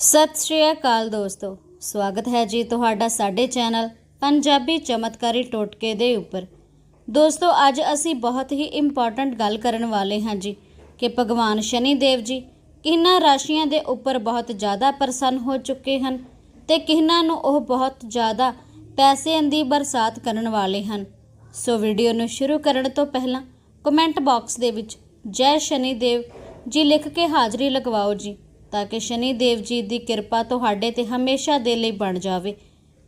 ਸਤਿ ਸ਼੍ਰੀ ਅਕਾਲ ਦੋਸਤੋ। ਸਵਾਗਤ ਹੈ ਜੀ ਤੁਹਾਡਾ ਸਾਡੇ ਚੈਨਲ ਪੰਜਾਬੀ ਚਮਤਕਾਰੀ ਟੋਟਕੇ ਦੇ ਉੱਪਰ। ਦੋਸਤੋ, ਅੱਜ ਅਸੀਂ ਬਹੁਤ ਹੀ ਇੰਪੋਰਟੈਂਟ ਗੱਲ ਕਰਨ ਵਾਲੇ ਹਾਂ ਜੀ ਕਿ ਭਗਵਾਨ ਸ਼ਨੀ ਦੇਵ ਜੀ ਕਿਹਨਾਂ ਰਾਸ਼ੀਆਂ ਦੇ ਉੱਪਰ ਬਹੁਤ ਜ਼ਿਆਦਾ ਪ੍ਰਸੰਨ ਹੋ ਚੁੱਕੇ ਹਨ ਤੇ ਕਿਹਨਾਂ ਨੂੰ ਉਹ ਬਹੁਤ ਜ਼ਿਆਦਾ ਪੈਸਿਆਂ ਦੀ ਬਰਸਾਤ ਕਰਨ ਵਾਲੇ ਹਨ। ਸੋ ਵੀਡੀਓ ਨੂੰ ਸ਼ੁਰੂ ਕਰਨ ਤੋਂ ਪਹਿਲਾਂ ਕਮੈਂਟ ਬਾਕਸ ਦੇ ਵਿੱਚ ਜੈ ਸ਼ਨੀ ਦੇਵ ਜੀ ਲਿਖ ਕੇ ਹਾਜ਼ਰੀ ਲਗਵਾਓ ਜੀ। ਤਾਂ ਕਿ ਸ਼ਨੀ ਦੇਵ ਜੀ ਦੀ ਕਿਰਪਾ ਤੁਹਾਡੇ ਤੇ ਹਮੇਸ਼ਾ ਦੇ ਲਈ ਬਣ ਜਾਵੇ।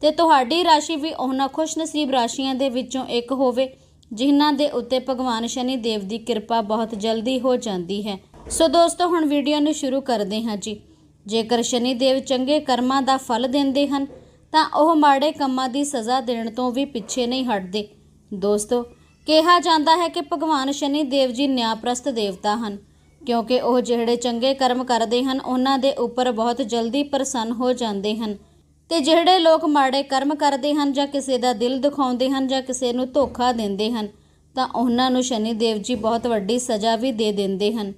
ਤੇ ਤੁਹਾਡੀ ਰਾਸ਼ੀ ਵੀ ਉਹਨਾਂ ਖੁਸ਼ਨਸੀਬ ਰਾਸ਼ੀਆਂ ਦੇ ਵਿੱਚੋਂ ਇੱਕ ਹੋਵੇ, ਜਿਨ੍ਹਾਂ ਦੇ ਉੱਤੇ ਭਗਵਾਨ ਸ਼ਨੀ ਦੇਵ ਦੀ ਕਿਰਪਾ ਬਹੁਤ ਜਲਦੀ ਹੋ ਜਾਂਦੀ ਹੈ। ਸੋ ਦੋਸਤੋ, ਹੁਣ ਵੀਡੀਓ ਨੂੰ ਸ਼ੁਰੂ ਕਰਦੇ ਹਾਂ ਜੀ। ਜੇਕਰ ਸ਼ਨੀ ਦੇਵ ਚੰਗੇ ਕਰਮਾਂ ਦਾ ਫਲ ਦਿੰਦੇ ਹਨ, ਤਾਂ ਉਹ ਮਾੜੇ ਕੰਮਾਂ ਦੀ ਸਜ਼ਾ ਦੇਣ ਤੋਂ ਵੀ ਪਿੱਛੇ ਨਹੀਂ ਹਟਦੇ। ਦੋਸਤੋ, ਕਿਹਾ ਜਾਂਦਾ ਹੈ ਕਿ ਭਗਵਾਨ ਸ਼ਨੀ ਦੇਵ ਜੀ ਨਿਆਂਪ੍ਰਸਤ ਦੇਵਤਾ ਹਨ। ਕਿਉਂਕਿ ਉਹ ਜਿਹੜੇ ਚੰਗੇ ਕਰਮ ਕਰਦੇ ਹਨ, ਉਹਨਾਂ ਦੇ ਉੱਪਰ ਬਹੁਤ ਜਲਦੀ ਪ੍ਰਸੰਨ ਹੋ ਜਾਂਦੇ ਹਨ। ਤੇ ਜਿਹੜੇ ਲੋਕ ਮਾੜੇ ਕਰਮ ਕਰਦੇ ਹਨ ਜਾਂ ਕਿਸੇ ਦਾ ਦਿਲ ਦਿਖਾਉਂਦੇ ਹਨ ਜਾਂ ਕਿਸੇ ਨੂੰ ਧੋਖਾ ਦਿੰਦੇ ਹਨ, ਤਾਂ ਉਹਨਾਂ ਨੂੰ ਸ਼ਨੀ ਦੇਵ ਜੀ ਬਹੁਤ ਵੱਡੀ ਸਜ਼ਾ ਵੀ ਦੇ ਦਿੰਦੇ ਹਨ।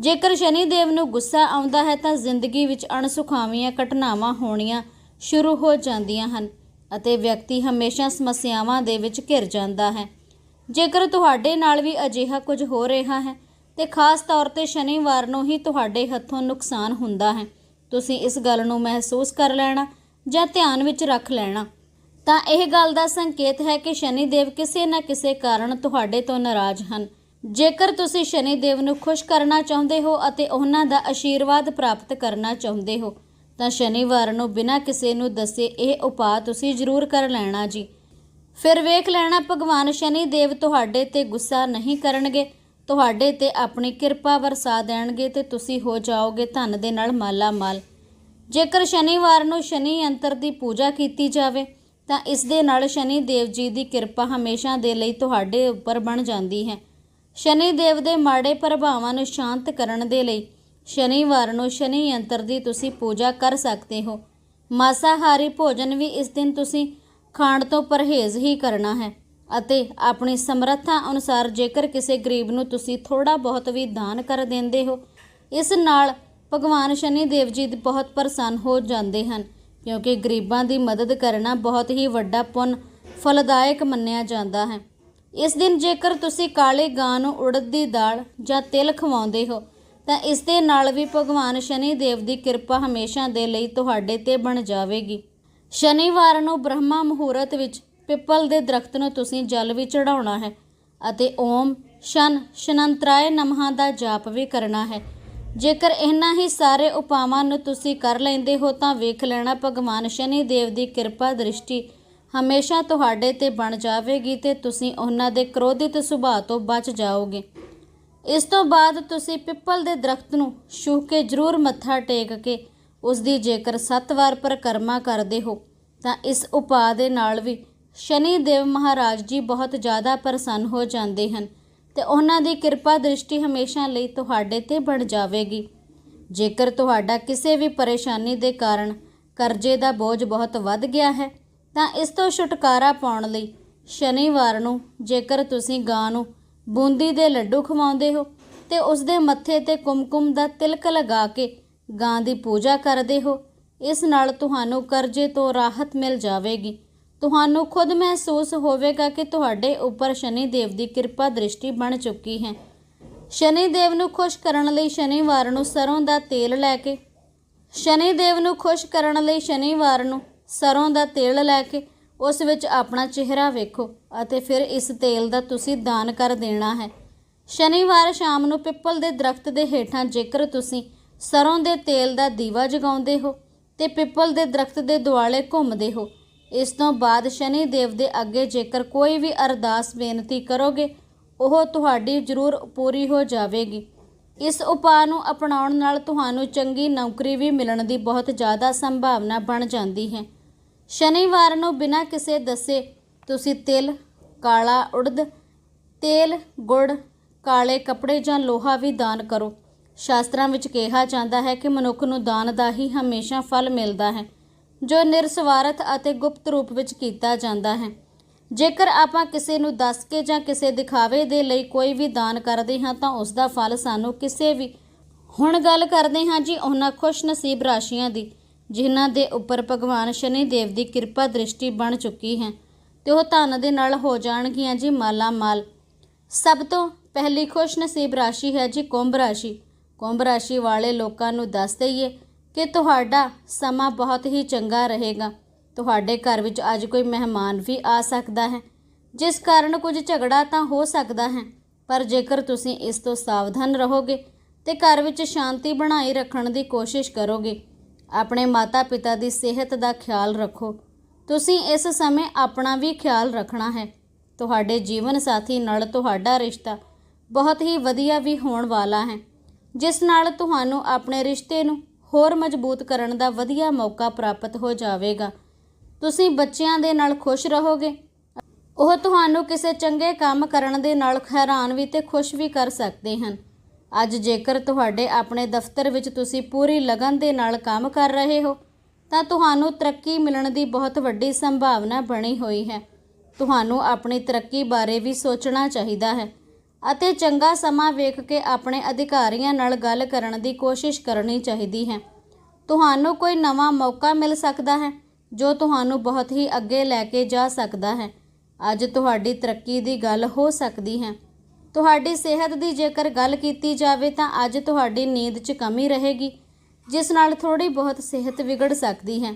ਜੇਕਰ ਸ਼ਨੀ ਦੇਵ ਨੂੰ ਗੁੱਸਾ ਆਉਂਦਾ ਹੈ, ਤਾਂ ਜ਼ਿੰਦਗੀ ਵਿੱਚ ਅਣਸੁਖਾਵੀਆਂ ਘਟਨਾਵਾਂ ਹੋਣੀਆਂ ਸ਼ੁਰੂ ਹੋ ਜਾਂਦੀਆਂ ਹਨ ਅਤੇ ਵਿਅਕਤੀ ਹਮੇਸ਼ਾ ਸਮੱਸਿਆਵਾਂ ਦੇ ਵਿੱਚ ਘਿਰ ਜਾਂਦਾ ਹੈ। ਜੇਕਰ ਤੁਹਾਡੇ ਨਾਲ ਵੀ ਅਜਿਹਾ ਕੁਝ ਹੋ ਰਿਹਾ ਹੈ ਤੇ ਖਾਸ ਤੌਰ ਤੇ ਸ਼ਨੀਵਾਰ ਨੂੰ ਹੀ ਤੁਹਾਡੇ ਹੱਥੋਂ ਨੁਕਸਾਨ ਹੁੰਦਾ ਹੈ। ਤੁਸੀਂ ਇਸ ਗੱਲ ਨੂੰ ਮਹਿਸੂਸ ਕਰ ਲੈਣਾ ਜਾਂ ਧਿਆਨ ਵਿੱਚ ਰੱਖ ਲੈਣਾ। ਤਾਂ ਇਹ ਗੱਲ ਦਾ ਸੰਕੇਤ ਹੈ ਕਿ ਸ਼ਨੀ ਦੇਵ ਕਿਸੇ ਨਾ ਕਿਸੇ ਕਾਰਨ ਤੁਹਾਡੇ ਤੋਂ ਨਾਰਾਜ਼ ਹਨ। ਜੇਕਰ ਤੁਸੀਂ ਸ਼ਨੀ ਦੇਵ ਨੂੰ ਖੁਸ਼ ਕਰਨਾ ਚਾਹੁੰਦੇ ਹੋ ਅਤੇ ਉਹਨਾਂ ਦਾ ਆਸ਼ੀਰਵਾਦ ਪ੍ਰਾਪਤ ਕਰਨਾ ਚਾਹੁੰਦੇ ਹੋ, ਤਾਂ ਸ਼ਨੀਵਾਰ ਨੂੰ ਬਿਨਾਂ ਕਿਸੇ ਨੂੰ ਦੱਸੇ ਇਹ ਉਪਾਅ ਤੁਸੀਂ ਜ਼ਰੂਰ ਕਰ ਲੈਣਾ ਜੀ। ਫਿਰ ਵੇਖ ਲੈਣਾ, ਭਗਵਾਨ ਸ਼ਨੀ ਦੇਵ ਤੁਹਾਡੇ ਤੇ ਗੁੱਸਾ ਨਹੀਂ ਕਰਨਗੇ ਤੁਹਾਡੇ ਤੇ ਆਪਣੀ ਕਿਰਪਾ ਵਰਸਾ ਦੇਣਗੇ ਤੇ ਤੁਸੀਂ ਹੋ ਜਾਓਗੇ ਧਨ ਦੇ ਨਾਲ ਮਾਲਾ ਮਾਲ ਜੇਕਰ ਸ਼ਨੀਵਾਰ ਨੂੰ ਸ਼ਨੀ ਯੰਤਰ ਦੀ ਪੂਜਾ ਕੀਤੀ ਜਾਵੇ, ਤਾਂ ਇਸ ਦੇ ਨਾਲ ਸ਼ਨੀ ਦੇਵ ਜੀ ਦੀ ਕਿਰਪਾ ਹਮੇਸ਼ਾ ਦੇ ਲਈ ਤੁਹਾਡੇ ਉੱਪਰ ਬਣ ਜਾਂਦੀ ਹੈ। ਸ਼ਨੀ ਦੇਵ ਦੇ ਮਾੜੇ ਪ੍ਰਭਾਵਾਂ ਨੂੰ ਸ਼ਾਂਤ ਕਰਨ ਦੇ ਲਈ ਸ਼ਨੀਵਾਰ ਨੂੰ ਸ਼ਨੀ ਯੰਤਰ ਦੀ ਤੁਸੀਂ ਪੂਜਾ ਕਰ ਸਕਦੇ ਹੋ। ਮਾਸਾਹਾਰੀ ਭੋਜਨ ਵੀ ਇਸ ਦਿਨ ਤੁਸੀਂ ਖਾਣ ਤੋਂ ਪਰਹੇਜ਼ ਹੀ ਕਰਨਾ ਹੈ। ਅਤੇ ਆਪਣੀ ਸਮਰੱਥਾ ਅਨੁਸਾਰ ਜੇਕਰ ਕਿਸੇ ਗਰੀਬ ਨੂੰ ਤੁਸੀਂ ਥੋੜਾ ਬਹੁਤ ਵੀ ਦਾਨ ਕਰ ਦਿੰਦੇ ਹੋ, ਇਸ ਨਾਲ ਭਗਵਾਨ ਸ਼ਨੀ ਦੇਵ ਜੀ ਬਹੁਤ ਪ੍ਰਸੰਨ ਹੋ ਜਾਂਦੇ ਹਨ, ਕਿਉਂਕਿ ਗਰੀਬਾਂ ਦੀ ਮਦਦ ਕਰਨਾ ਬਹੁਤ ਹੀ ਵੱਡਾ ਪੁੰਨ ਫਲਦਾਇਕ ਮੰਨਿਆ ਜਾਂਦਾ ਹੈ। ਇਸ ਦਿਨ ਜੇਕਰ ਤੁਸੀਂ ਕਾਲੇ ਗਾਂ ਨੂੰ ਉੜਦ ਦੀ ਦਾਲ ਜਾਂ ਤਿਲ ਖਵਾਉਂਦੇ ਹੋ, ਤਾਂ ਇਸ ਦੇ ਨਾਲ ਵੀ ਭਗਵਾਨ ਸ਼ਨੀ ਦੇਵ ਦੀ ਕਿਰਪਾ ਹਮੇਸ਼ਾ ਦੇ ਲਈ ਤੁਹਾਡੇ ਤੇ ਬਣ ਜਾਵੇਗੀ। ਸ਼ਨੀਵਾਰ ਨੂੰ ਬ੍ਰਹਮਾ ਮੁਹੂਰਤ ਵਿੱਚ ਪਿੱਪਲ ਦੇ ਦਰਖਤ ਨੂੰ ਤੁਸੀਂ ਜਲ ਵੀ ਚੜਾਉਣਾ ਹੈ ਅਤੇ ਓਮ ਸ਼ਨ ਸ਼ਨੰਤਰਾਏ ਨਮਹਾਂ ਦਾ ਜਾਪ ਵੀ ਕਰਨਾ ਹੈ। ਜੇਕਰ ਇਹਨਾਂ ਹੀ ਸਾਰੇ ਉਪਾਵਾਂ ਨੂੰ ਤੁਸੀਂ ਕਰ ਲੈਂਦੇ ਹੋ ਤਾਂ ਵੇਖ ਲੈਣਾ ਭਗਵਾਨ ਸ਼ਨੀ ਦੇਵ ਦੀ ਕਿਰਪਾ ਦ੍ਰਿਸ਼ਟੀ ਹਮੇਸ਼ਾ ਤੁਹਾਡੇ ਤੇ ਬਣ ਜਾਵੇਗੀ ਤੇ ਤੁਸੀਂ ਉਹਨਾਂ ਦੇ ਕ੍ਰੋਧਿਤ ਸੁਭਾਅ ਤੋਂ ਬਚ ਜਾਓਗੇ। ਇਸ ਤੋਂ ਬਾਅਦ ਤੁਸੀਂ ਪਿੱਪਲ ਦੇ ਦਰਖਤ ਨੂੰ ਛੂਹ ਕੇ ਜ਼ਰੂਰ ਮੱਥਾ ਟੇਕ ਕੇ ਉਸ ਦੀ ਜੇਕਰ 7 ਵਾਰ ਪਰਿਕਰਮਾ ਕਰਦੇ ਹੋ ਤਾਂ ਇਸ ਉਪਾਅ ਦੇ ਨਾਲ ਵੀ ਸ਼ਨੀ ਦੇਵ ਮਹਾਰਾਜ ਜੀ ਬਹੁਤ ਜ਼ਿਆਦਾ ਪ੍ਰਸੰਨ ਹੋ ਜਾਂਦੇ ਹਨ ਤੇ ਉਹਨਾਂ ਦੀ ਕਿਰਪਾ ਦ੍ਰਿਸ਼ਟੀ ਹਮੇਸ਼ਾ ਲਈ ਤੁਹਾਡੇ ਤੇ ਬਣ ਜਾਵੇਗੀ। ਜੇਕਰ ਤੁਹਾਡਾ ਕਿਸੇ ਵੀ ਪਰੇਸ਼ਾਨੀ ਦੇ ਕਾਰਨ ਕਰਜ਼ੇ ਦਾ ਬੋਝ ਬਹੁਤ ਵੱਧ ਗਿਆ ਹੈ, ਤਾਂ ਇਸ ਤੋਂ ਛੁਟਕਾਰਾ ਪਾਉਣ ਲਈ ਸ਼ਨੀਵਾਰ ਨੂੰ ਜੇਕਰ ਤੁਸੀਂ ਗਾਂ ਨੂੰ ਬੂੰਦੀ ਦੇ ਲੱਡੂ ਖਵਾਉਂਦੇ ਹੋ ਤੇ ਉਸ ਦੇ ਮੱਥੇ ਤੇ ਕੁਮਕੁਮ ਦਾ ਤਿਲਕ ਲਗਾ ਕੇ ਗਾਂ ਦੀ ਪੂਜਾ ਕਰਦੇ ਹੋ, ਇਸ ਨਾਲ ਤੁਹਾਨੂੰ ਕਰਜ਼ੇ ਤੋਂ ਰਾਹਤ ਮਿਲ ਜਾਵੇਗੀ। ਤੁਹਾਨੂੰ ਖੁਦ ਮਹਿਸੂਸ ਹੋਵੇਗਾ ਕਿ ਤੁਹਾਡੇ ਉੱਪਰ ਸ਼ਨੀ ਦੇਵ ਦੀ ਕਿਰਪਾ ਦ੍ਰਿਸ਼ਟੀ ਬਣ ਚੁੱਕੀ ਹੈ। ਸ਼ਨੀ ਦੇਵ ਨੂੰ ਖੁਸ਼ ਕਰਨ ਲਈ ਸ਼ਨੀਵਾਰ ਨੂੰ ਸਰੋਂ ਦਾ ਤੇਲ ਲੈ ਕੇ ਸ਼ਨੀ ਦੇਵ ਨੂੰ ਖੁਸ਼ ਕਰਨ ਲਈ ਸ਼ਨੀਵਾਰ ਨੂੰ ਸਰੋਂ ਦਾ ਤੇਲ ਲੈ ਕੇ ਉਸ ਵਿੱਚ ਆਪਣਾ ਚਿਹਰਾ ਵੇਖੋ ਅਤੇ ਫਿਰ ਇਸ ਤੇਲ ਦਾ ਤੁਸੀਂ ਦਾਨ ਕਰ ਦੇਣਾ ਹੈ। ਸ਼ਨੀਵਾਰ ਸ਼ਾਮ ਨੂੰ ਪਿੱਪਲ ਦੇ ਦਰਖਤ ਦੇ ਹੇਠਾਂ ਜੇਕਰ ਤੁਸੀਂ ਸਰੋਂ ਦੇ ਤੇਲ ਦਾ ਦੀਵਾ ਜਗਾਉਂਦੇ ਹੋ ਤੇ ਪਿੱਪਲ ਦੇ ਦਰਖਤ ਦੇ ਦੁਆਲੇ ਘੁੰਮਦੇ ਹੋ ਇਸ ਤੋਂ ਬਾਅਦ ਸ਼ਨੀ ਦੇਵ ਦੇ ਅੱਗੇ ਜੇਕਰ ਕੋਈ ਵੀ ਅਰਦਾਸ ਬੇਨਤੀ ਕਰੋਗੇ, ਉਹ ਤੁਹਾਡੀ ਜ਼ਰੂਰ ਪੂਰੀ ਹੋ ਜਾਵੇਗੀ। ਇਸ ਉਪਾਅ ਨੂੰ ਅਪਣਾਉਣ ਨਾਲ ਤੁਹਾਨੂੰ ਚੰਗੀ ਨੌਕਰੀ ਵੀ ਮਿਲਣ ਦੀ ਬਹੁਤ ਜ਼ਿਆਦਾ ਸੰਭਾਵਨਾ ਬਣ ਜਾਂਦੀ ਹੈ। ਸ਼ਨੀਵਾਰ ਨੂੰ ਬਿਨਾਂ ਕਿਸੇ ਦੱਸੇ ਤੁਸੀਂ ਤਿਲ, ਕਾਲਾ ਉੜਦ, ਤੇਲ, ਗੁੜ, ਕਾਲੇ ਕੱਪੜੇ ਜਾਂ ਲੋਹਾ ਵੀ ਦਾਨ ਕਰੋ। ਸ਼ਾਸਤਰਾਂ ਵਿੱਚ ਕਿਹਾ ਜਾਂਦਾ ਹੈ ਕਿ ਮਨੁੱਖ ਨੂੰ ਦਾਨ ਦਾ ਹੀ ਹਮੇਸ਼ਾ ਫਲ ਮਿਲਦਾ ਹੈ। ਜੋ ਨਿਰਸਵਾਰਥ ਅਤੇ ਗੁਪਤ ਰੂਪ ਵਿੱਚ ਕੀਤਾ ਜਾਂਦਾ ਹੈ। ਜੇਕਰ ਆਪਾਂ ਕਿਸੇ ਨੂੰ ਦੱਸ ਕੇ ਜਾਂ ਕਿਸੇ ਦਿਖਾਵੇ ਦੇ ਲਈ ਕੋਈ ਵੀ ਦਾਨ ਕਰਦੇ ਹਾਂ, ਤਾਂ ਉਸ ਦਾ ਫਲ ਸਾਨੂੰ ਕਿਸੇ ਵੀ ਹੁਣ ਗੱਲ ਕਰਦੇ ਹਾਂ ਜੀ, ਉਹਨਾਂ ਖੁਸ਼ ਨਸੀਬ ਰਾਸ਼ੀਆਂ ਦੀ, ਜਿਨ੍ਹਾਂ ਦੇ ਉੱਪਰ ਭਗਵਾਨ ਸ਼ਨੀ ਦੇਵ ਦੀ ਕਿਰਪਾ ਦ੍ਰਿਸ਼ਟੀ ਬਣ ਚੁੱਕੀ ਹੈ ਤੇ ਉਹ ਧਨ ਦੇ ਨਾਲ ਹੋ ਜਾਣਗੀਆਂ ਜੀ ਮਾਲਾ ਮਾਲ ਸਭ ਤੋਂ ਪਹਿਲੀ ਖੁਸ਼ਨਸੀਬ ਰਾਸ਼ੀ ਹੈ ਜੀ ਕੁੰਭ ਰਾਸ਼ੀ। ਕੁੰਭ ਰਾਸ਼ੀ ਵਾਲੇ ਲੋਕਾਂ ਨੂੰ ਦੱਸ ਦਈਏ ਕਿ ਤੁਹਾਡਾ ਸਮਾਂ ਬਹੁਤ ਹੀ ਚੰਗਾ ਰਹੇਗਾ। ਤੁਹਾਡੇ ਘਰ ਵਿੱਚ ਅੱਜ ਕੋਈ ਮਹਿਮਾਨ ਵੀ ਆ ਸਕਦਾ ਹੈ। ਜਿਸ ਕਾਰਨ ਕੁਝ ਝਗੜਾ ਤਾਂ ਹੋ ਸਕਦਾ ਹੈ, ਪਰ ਜੇਕਰ ਤੁਸੀਂ ਇਸ ਤੋਂ ਸਾਵਧਾਨ ਰਹੋਗੇ ਤੇ ਘਰ ਵਿੱਚ ਸ਼ਾਂਤੀ ਬਣਾਈ ਰੱਖਣ ਦੀ ਕੋਸ਼ਿਸ਼ ਕਰੋਗੇ, ਆਪਣੇ ਮਾਤਾ-ਪਿਤਾ ਦੀ ਸਿਹਤ ਦਾ ਖਿਆਲ ਰੱਖੋ। ਤੁਸੀਂ ਇਸ ਸਮੇਂ ਆਪਣਾ ਵੀ ਖਿਆਲ ਰੱਖਣਾ ਹੈ। ਤੁਹਾਡੇ ਜੀਵਨ ਸਾਥੀ ਨਾਲ ਤੁਹਾਡਾ ਰਿਸ਼ਤਾ ਬਹੁਤ ਹੀ ਵਧੀਆ ਵੀ ਹੋਣ ਵਾਲਾ ਹੈ, ਜਿਸ ਨਾਲ ਤੁਹਾਨੂੰ ਆਪਣੇ ਰਿਸ਼ਤੇ ਨੂੰ ਹੋਰ ਮਜ਼ਬੂਤ ਕਰਨ ਦਾ ਵਧੀਆ ਮੌਕਾ ਪ੍ਰਾਪਤ ਹੋ ਜਾਵੇਗਾ। ਤੁਸੀਂ ਬੱਚਿਆਂ ਦੇ ਨਾਲ ਖੁਸ਼ ਰਹੋਗੇ। ਉਹ ਤੁਹਾਨੂੰ ਕਿਸੇ ਚੰਗੇ ਕੰਮ ਕਰਨ ਦੇ ਨਾਲ ਹੈਰਾਨ ਵੀ ਤੇ ਖੁਸ਼ ਵੀ ਕਰ ਸਕਦੇ ਹਨ। ਅੱਜ ਜੇਕਰ ਤੁਹਾਡੇ ਆਪਣੇ ਦਫ਼ਤਰ ਵਿੱਚ ਤੁਸੀਂ ਪੂਰੀ ਲਗਨ ਦੇ ਨਾਲ ਕੰਮ ਕਰ ਰਹੇ ਹੋ, ਤਾਂ ਤੁਹਾਨੂੰ ਤਰੱਕੀ ਮਿਲਣ ਦੀ ਬਹੁਤ ਵੱਡੀ ਸੰਭਾਵਨਾ ਬਣੀ ਹੋਈ ਹੈ। ਤੁਹਾਨੂੰ ਆਪਣੀ ਤਰੱਕੀ ਬਾਰੇ ਵੀ ਸੋਚਣਾ ਚਾਹੀਦਾ ਹੈ। ਅਤੇ ਚੰਗਾ ਸਮਾਂ ਵੇਖ ਕੇ ਆਪਣੇ ਅਧਿਕਾਰੀਆਂ ਨਾਲ ਗੱਲ ਕਰਨ ਦੀ ਕੋਸ਼ਿਸ਼ ਕਰਨੀ ਚਾਹੀਦੀ ਹੈ। ਤੁਹਾਨੂੰ ਕੋਈ ਨਵਾਂ ਮੌਕਾ ਮਿਲ ਸਕਦਾ ਹੈ, ਜੋ ਤੁਹਾਨੂੰ ਬਹੁਤ ਹੀ ਅੱਗੇ ਲੈ ਕੇ ਜਾ ਸਕਦਾ ਹੈ। ਅੱਜ ਤੁਹਾਡੀ ਤਰੱਕੀ ਦੀ ਗੱਲ ਹੋ ਸਕਦੀ ਹੈ। ਤੁਹਾਡੀ ਸਿਹਤ ਦੀ ਜੇਕਰ ਗੱਲ ਕੀਤੀ ਜਾਵੇ ਤਾਂ ਅੱਜ ਤੁਹਾਡੀ ਨੀਂਦ 'ਚ ਕਮੀ ਰਹੇਗੀ, ਜਿਸ ਨਾਲ ਥੋੜੀ ਬਹੁਤ ਸਿਹਤ ਵਿਗੜ ਸਕਦੀ ਹੈ,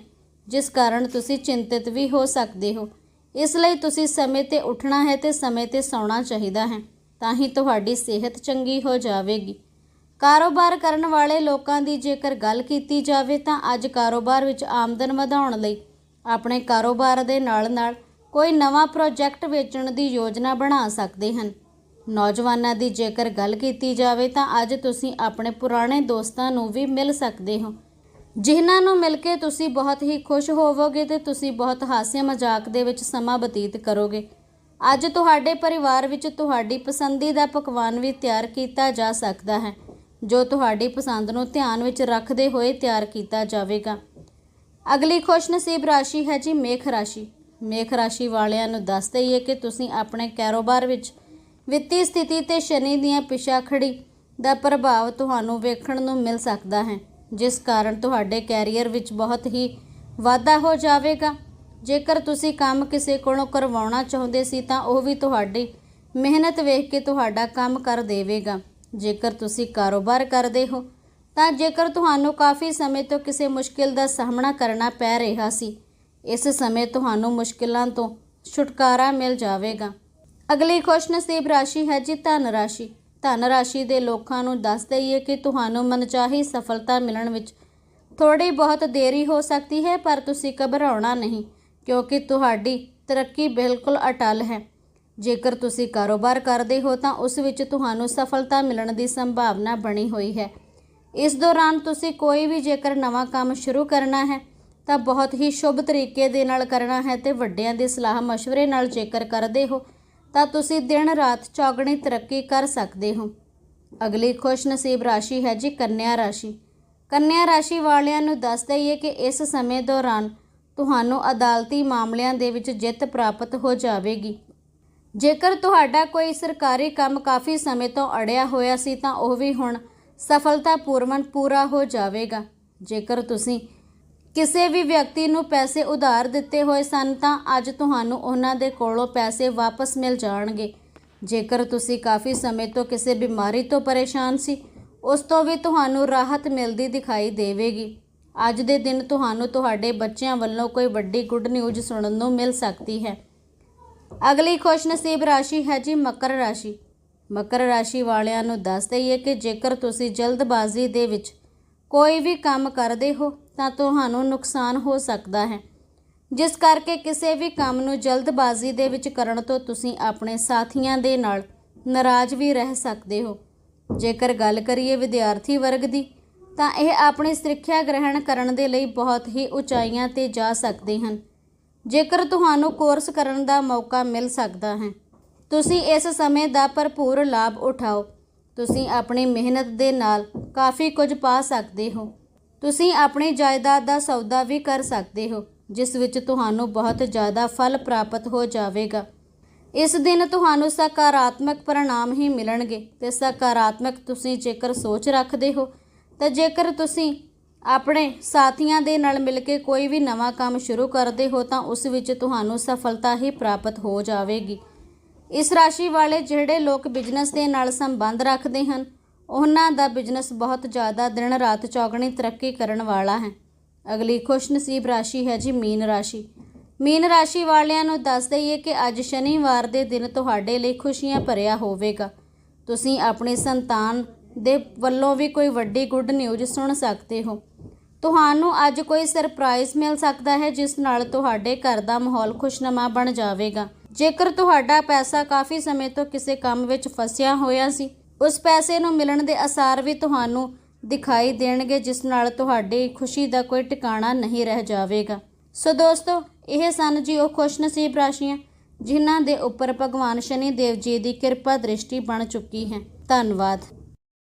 ਜਿਸ ਕਾਰਨ ਤੁਸੀਂ ਚਿੰਤਿਤ ਵੀ ਹੋ ਸਕਦੇ ਹੋ। ਇਸ ਲਈ ਤੁਸੀਂ ਸਮੇਂ ਤੇ ਉੱਠਣਾ ਹੈ ਤੇ ਸਮੇਂ ਤੇ ਸੌਣਾ ਚਾਹੀਦਾ ਹੈ। ਤਾਂ ਹੀ ਤੁਹਾਡੀ ਸਿਹਤ ਚੰਗੀ ਹੋ ਜਾਵੇਗੀ। ਕਾਰੋਬਾਰ ਕਰਨ ਵਾਲੇ ਲੋਕਾਂ ਦੀ ਜੇਕਰ ਗੱਲ ਕੀਤੀ ਜਾਵੇ ਤਾਂ ਅੱਜ ਕਾਰੋਬਾਰ ਵਿੱਚ ਆਮਦਨ ਵਧਾਉਣ ਲਈ ਆਪਣੇ ਕਾਰੋਬਾਰ ਦੇ ਨਾਲ-ਨਾਲ ਕੋਈ ਨਵਾਂ ਪ੍ਰੋਜੈਕਟ ਵੇਚਣ ਦੀ ਯੋਜਨਾ ਬਣਾ ਸਕਦੇ ਹਨ। ਨੌਜਵਾਨਾਂ ਦੀ ਜੇਕਰ ਗੱਲ ਕੀਤੀ ਜਾਵੇ ਤਾਂ ਅੱਜ ਤੁਸੀਂ ਆਪਣੇ ਪੁਰਾਣੇ ਦੋਸਤਾਂ ਨੂੰ ਵੀ ਮਿਲ ਸਕਦੇ ਹੋ। ਜਿਨ੍ਹਾਂ ਨੂੰ ਮਿਲ ਕੇ ਤੁਸੀਂ ਬਹੁਤ ਹੀ ਖੁਸ਼ ਹੋਵੋਗੇ ਤੇ ਤੁਸੀਂ ਬਹੁਤ ਹਾਸੇ ਮਜ਼ਾਕ ਦੇ ਵਿੱਚ ਸਮਾਂ ਬਤੀਤ ਕਰੋਗੇ। ਅੱਜ ਤੁਹਾਡੇ ਪਰਿਵਾਰ ਵਿੱਚ ਤੁਹਾਡੀ ਪਸੰਦੀਦਾ ਪਕਵਾਨ ਵੀ ਤਿਆਰ ਕੀਤਾ ਜਾ ਸਕਦਾ ਹੈ, ਜੋ ਤੁਹਾਡੀ ਪਸੰਦ ਨੂੰ ਧਿਆਨ ਵਿੱਚ ਰੱਖਦੇ ਹੋਏ ਤਿਆਰ ਕੀਤਾ ਜਾਵੇਗਾ। ਅਗਲੀ ਖੁਸ਼ਨਸੀਬ ਰਾਸ਼ੀ ਹੈ ਜੀ ਮੇਖ ਰਾਸ਼ੀ। ਮੇਖ ਰਾਸ਼ੀ ਵਾਲਿਆਂ ਨੂੰ ਦੱਸ ਦਈਏ ਕਿ ਤੁਸੀਂ ਆਪਣੇ ਕਾਰੋਬਾਰ ਵਿੱਚ ਵਿੱਤੀ ਸਥਿਤੀ ਤੇ ਸ਼ਨੀ ਦੀਆਂ ਪਿਛਾਖੜੀ ਦਾ ਪ੍ਰਭਾਵ ਤੁਹਾਨੂੰ ਵੇਖਣ ਨੂੰ ਮਿਲ ਸਕਦਾ ਹੈ, ਜਿਸ ਕਾਰਨ ਤੁਹਾਡੇ ਕੈਰੀਅਰ ਵਿੱਚ ਬਹੁਤ ਹੀ ਵਾਧਾ ਹੋ ਜਾਵੇਗਾ। ਜੇਕਰ ਤੁਸੀਂ ਕੰਮ ਕਿਸੇ ਕੋਲੋਂ ਕਰਵਾਉਣਾ ਚਾਹੁੰਦੇ ਸੀ ਤਾਂ ਉਹ ਵੀ ਤੁਹਾਡੀ ਮਿਹਨਤ ਵੇਖ ਕੇ ਤੁਹਾਡਾ ਕੰਮ ਕਰ ਦੇਵੇਗਾ। ਜੇਕਰ ਤੁਸੀਂ ਕਾਰੋਬਾਰ ਕਰਦੇ ਹੋ, ਤਾਂ ਜੇਕਰ ਤੁਹਾਨੂੰ ਕਾਫੀ ਸਮੇਂ ਤੋਂ ਕਿਸੇ ਮੁਸ਼ਕਿਲ ਦਾ ਸਾਹਮਣਾ ਕਰਨਾ ਪੈ ਰਿਹਾ ਸੀ, ਇਸ ਸਮੇਂ ਤੁਹਾਨੂੰ ਮੁਸ਼ਕਿਲਾਂ ਤੋਂ ਛੁਟਕਾਰਾ ਮਿਲ ਜਾਵੇਗਾ। ਅਗਲੀ ਖੁਸ਼ਨਸੀਬ ਰਾਸ਼ੀ ਹੈ ਜੀ ਧਨ ਰਾਸ਼ੀ। ਧਨ ਰਾਸ਼ੀ ਦੇ ਲੋਕਾਂ ਨੂੰ ਦੱਸ ਦਈਏ ਕਿ ਤੁਹਾਨੂੰ ਮਨਚਾਹੀ ਸਫਲਤਾ ਮਿਲਣ ਵਿੱਚ ਥੋੜੀ ਬਹੁਤ ਦੇਰੀ ਹੋ ਸਕਦੀ ਹੈ, ਪਰ ਤੁਸੀਂ ਘਬਰਾਉਣਾ ਨਹੀਂ। ਕਿਉਂਕਿ ਤੁਹਾਡੀ ਤਰੱਕੀ ਬਿਲਕੁਲ ਅਟਲ ਹੈ। ਜੇਕਰ ਤੁਸੀਂ ਕਾਰੋਬਾਰ ਕਰਦੇ ਹੋ ਤਾਂ ਉਸ ਵਿੱਚ ਤੁਹਾਨੂੰ ਸਫਲਤਾ ਮਿਲਣ ਦੀ ਸੰਭਾਵਨਾ ਬਣੀ ਹੋਈ ਹੈ। ਇਸ ਦੌਰਾਨ ਤੁਸੀਂ ਕੋਈ ਵੀ ਜੇਕਰ ਨਵਾਂ ਕੰਮ ਸ਼ੁਰੂ ਕਰਨਾ ਹੈ, ਤਾਂ ਬਹੁਤ ਹੀ ਸ਼ੁਭ ਤਰੀਕੇ ਦੇ ਨਾਲ ਕਰਨਾ ਹੈ ਤੇ ਵੱਡਿਆਂ ਦੀ ਸਲਾਹ مشਵਰੇ ਨਾਲ ਜੇਕਰ ਕਰਦੇ ਹੋ, ਤਾਂ ਤੁਸੀਂ ਦਿਨ ਰਾਤ ਚੌਗਣੀ ਤਰੱਕੀ ਕਰ ਸਕਦੇ ਹੋ। ਅਗਲੀ ਖੁਸ਼ ਨਸੀਬ ਰਾਸ਼ੀ ਹੈ ਜੀ ਕੰਨਿਆ ਰਾਸ਼ੀ। ਕੰਨਿਆ ਰਾਸ਼ੀ ਵਾਲਿਆਂ ਨੂੰ ਦੱਸ ਦਈਏ ਕਿ ਇਸ ਸਮੇਂ ਦੌਰਾਨ ਤੁਹਾਨੂੰ ਅਦਾਲਤੀ ਮਾਮਲਿਆਂ ਦੇ ਵਿੱਚ ਜਿੱਤ ਪ੍ਰਾਪਤ ਹੋ ਜਾਵੇਗੀ। ਜੇਕਰ ਤੁਹਾਡਾ ਕੋਈ ਸਰਕਾਰੀ ਕੰਮ ਕਾਫੀ ਸਮੇਂ ਤੋਂ ਅੜਿਆ ਹੋਇਆ ਸੀ ਤਾਂ ਉਹ ਵੀ ਹੁਣ ਸਫਲਤਾਪੂਰਵਕ ਪੂਰਾ ਹੋ ਜਾਵੇਗਾ। ਜੇਕਰ ਤੁਸੀਂ ਕਿਸੇ ਵੀ ਵਿਅਕਤੀ ਨੂੰ ਪੈਸੇ ਉਧਾਰ ਦਿੱਤੇ ਹੋਏ ਸਨ ਤਾਂ ਅੱਜ ਤੁਹਾਨੂੰ ਉਹਨਾਂ ਦੇ ਕੋਲੋਂ ਪੈਸੇ ਵਾਪਸ ਮਿਲ ਜਾਣਗੇ। ਜੇਕਰ ਤੁਸੀਂ ਕਾਫੀ ਸਮੇਂ ਤੋਂ ਕਿਸੇ ਬਿਮਾਰੀ ਤੋਂ ਪਰੇਸ਼ਾਨ ਸੀ, ਉਸ ਤੋਂ ਵੀ ਤੁਹਾਨੂੰ ਰਾਹਤ ਮਿਲਦੀ ਦਿਖਾਈ ਦੇਵੇਗੀ। ਅੱਜ ਦੇ ਦਿਨ ਤੁਹਾਨੂੰ ਤੁਹਾਡੇ ਬੱਚਿਆਂ ਵੱਲੋਂ ਕੋਈ ਵੱਡੀ ਗੁੱਡ ਨਿਊਜ਼ ਸੁਣਨ ਨੂੰ ਮਿਲ ਸਕਦੀ ਹੈ। ਅਗਲੀ ਖੁਸ਼ਨਸੀਬ ਰਾਸ਼ੀ ਹੈ ਜੀ ਮਕਰ ਰਾਸ਼ੀ। ਮਕਰ ਰਾਸ਼ੀ ਵਾਲਿਆਂ ਨੂੰ ਦੱਸ ਦਈਏ ਕਿ ਜੇਕਰ ਤੁਸੀਂ ਜਲਦਬਾਜ਼ੀ ਦੇ ਵਿੱਚ ਕੋਈ ਵੀ ਕੰਮ ਕਰਦੇ ਹੋ, ਤਾਂ ਤੁਹਾਨੂੰ ਨੁਕਸਾਨ ਹੋ ਸਕਦਾ ਹੈ। ਜਿਸ ਕਰਕੇ ਕਿਸੇ ਵੀ ਕੰਮ ਨੂੰ ਜਲਦਬਾਜ਼ੀ ਦੇ ਵਿੱਚ ਕਰਨ ਤੋਂ ਤੁਸੀਂ ਆਪਣੇ ਸਾਥੀਆਂ ਦੇ ਨਾਲ ਨਾਰਾਜ਼ ਵੀ ਰਹਿ ਸਕਦੇ ਹੋ। ਜੇਕਰ ਗੱਲ ਕਰੀਏ ਵਿਦਿਆਰਥੀ ਵਰਗ ਦੀ ਤਾਂ ਇਹ ਆਪਣੀ ਸਿੱਖਿਆ ਗ੍ਰਹਿਣ ਕਰਨ ਦੇ ਲਈ ਬਹੁਤ ਹੀ ਉਚਾਈਆਂ ਤੇ ਜਾ ਸਕਦੇ ਹਨ। ਜੇਕਰ ਤੁਹਾਨੂੰ ਕੋਰਸ ਕਰਨ ਦਾ ਮੌਕਾ ਮਿਲ ਸਕਦਾ ਹੈ, ਤੁਸੀਂ ਇਸ ਸਮੇਂ ਦਾ ਭਰਪੂਰ ਲਾਭ ਉਠਾਓ। ਤੁਸੀਂ ਆਪਣੀ ਮਿਹਨਤ ਦੇ ਨਾਲ ਕਾਫੀ ਕੁਝ ਪਾ ਸਕਦੇ ਹੋ। ਤੁਸੀਂ ਆਪਣੀ ਜਾਇਦਾਦ ਦਾ ਸੌਦਾ ਵੀ ਕਰ ਸਕਦੇ ਹੋ, ਜਿਸ ਵਿੱਚ ਤੁਹਾਨੂੰ ਬਹੁਤ ਜ਼ਿਆਦਾ ਫਲ ਪ੍ਰਾਪਤ ਹੋ ਜਾਵੇਗਾ। ਇਸ ਦਿਨ ਤੁਹਾਨੂੰ ਸਕਾਰਾਤਮਕ ਪ੍ਰਣਾਮ ਹੀ ਮਿਲਣਗੇ ਤੇ ਸਕਾਰਾਤਮਕ ਤੁਸੀਂ ਜੇਕਰ ਸੋਚ ਰੱਖਦੇ ਹੋ ਤਾਂ ਜੇਕਰ ਤੁਸੀਂ ਆਪਣੇ ਸਾਥੀਆਂ ਦੇ ਨਾਲ ਮਿਲ ਕੇ ਕੋਈ ਵੀ ਨਵਾਂ ਕੰਮ ਸ਼ੁਰੂ ਕਰਦੇ ਹੋ, ਤਾਂ ਉਸ ਵਿੱਚ ਤੁਹਾਨੂੰ ਸਫਲਤਾ ਹੀ ਪ੍ਰਾਪਤ ਹੋ ਜਾਵੇਗੀ। ਇਸ ਰਾਸ਼ੀ ਵਾਲੇ ਜਿਹੜੇ ਲੋਕ ਬਿਜ਼ਨਸ ਦੇ ਨਾਲ ਸੰਬੰਧ ਰੱਖਦੇ ਹਨ, ਉਹਨਾਂ ਦਾ ਬਿਜ਼ਨਸ ਬਹੁਤ ਜ਼ਿਆਦਾ ਦਿਨ ਰਾਤ ਚੌਗਣੀ ਤਰੱਕੀ ਕਰਨ ਵਾਲਾ ਹੈ। ਅਗਲੀ ਖੁਸ਼ਨਸੀਬ ਰਾਸ਼ੀ ਹੈ ਜੀ ਮੀਨ ਰਾਸ਼ੀ। ਮੀਨ ਰਾਸ਼ੀ ਵਾਲਿਆਂ ਨੂੰ ਦੱਸ ਦਈਏ ਕਿ ਅੱਜ ਸ਼ਨੀਵਾਰ ਦੇ ਦਿਨ ਤੁਹਾਡੇ ਲਈ ਖੁਸ਼ੀਆਂ ਭਰਿਆ ਹੋਵੇਗਾ। ਤੁਸੀਂ ਆਪਣੀ ਸੰਤਾਨ ਦੇ ਵੱਲੋਂ ਵੀ ਕੋਈ ਵੱਡੀ ਗੁੱਡ ਨਿਊਜ਼ ਸੁਣ ਸਕਦੇ ਹੋ। ਤੁਹਾਨੂੰ ਅੱਜ ਕੋਈ ਸਰਪ੍ਰਾਈਜ਼ ਮਿਲ ਸਕਦਾ ਹੈ, ਜਿਸ ਨਾਲ ਤੁਹਾਡੇ ਘਰ ਦਾ ਮਾਹੌਲ ਖੁਸ਼ਨਮਾ ਬਣ ਜਾਵੇਗਾ। ਜੇਕਰ ਤੁਹਾਡਾ ਪੈਸਾ ਕਾਫੀ ਸਮੇਂ ਤੋਂ ਕਿਸੇ ਕੰਮ ਵਿੱਚ ਫਸਿਆ ਹੋਇਆ ਸੀ, ਉਸ ਪੈਸੇ ਨੂੰ ਮਿਲਣ ਦੇ ਅਸਾਰ ਵੀ ਤੁਹਾਨੂੰ ਦਿਖਾਈ ਦੇਣਗੇ, ਜਿਸ ਨਾਲ ਤੁਹਾਡੀ ਖੁਸ਼ੀ ਦਾ ਕੋਈ ਟਿਕਾਣਾ ਨਹੀਂ ਰਹਿ ਜਾਵੇਗਾ। ਸੋ ਦੋਸਤੋ, ਇਹ ਸਨ ਜੀ ਉਹ ਖੁਸ਼ਨਸੀਬ ਰਾਸ਼ੀਆਂ, ਜਿਨ੍ਹਾਂ ਦੇ ਉੱਪਰ ਭਗਵਾਨ ਸ਼ਨੀ ਦੇਵ ਜੀ ਦੀ ਕਿਰਪਾ ਦ੍ਰਿਸ਼ਟੀ ਬਣ ਚੁੱਕੀ ਹੈ। ਧੰਨਵਾਦ।